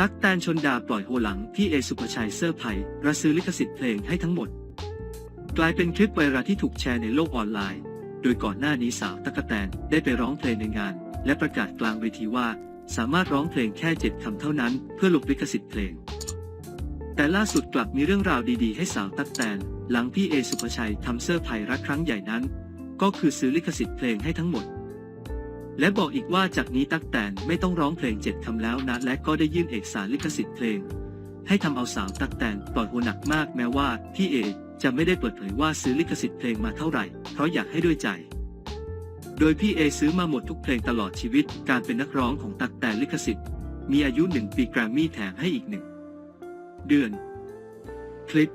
ตั๊กแตนชนดาปล่อยโฮหลังพี่เอสุภชัยเซอร์ไพรส์ระซื้อลิขสิทธิ์เพลงให้ทั้งหมด กลายเป็นคลิปไวรัลที่ถูกแชร์ในโลกออนไลน์ โดยก่อนหน้านี้สาวตั๊กแตนได้ไปร้องเพลงในงาน และประกาศกลางเวทีว่า สามารถร้องเพลงแค่เจ็ดคำเท่านั้น เพื่อหลบลิขสิทธิ์เพลง แต่ล่าสุดกลับมีเรื่องราวดีๆ ให้สาวตั๊กแตน หลังพี่เอสุภชัยทำเซอร์ไพรส์รักครั้งใหญ่นั้น ก็คือซื้อลิขสิทธิ์เพลงให้ทั้งหมด และบอกอีกว่าจากนี้ตั๊กแตนไม่ต้องร้องเพลงเจ็ดคำแล้วนะและก็ได้ยื่นเอกสารลิขสิทธิ์เพลง ให้ทำเอาสาวตั๊กแตนปลอยหัวหนักมากแม้ว่าพี่เอจะไม่ได้เปิดเผยว่าซื้อลิขสิทธิ์เพลงมาเท่าไหร่เพราะอยากให้ด้วยใจ โดยพี่เอซื้อมาหมดทุกเพลงตลอดชีวิต การเป็นนักร้องของตั๊กแตนลิขสิทธิ์ มีอายุหนึ่งปีแกรมมี่แถมให้อีกหนึ่งเดือน คลิป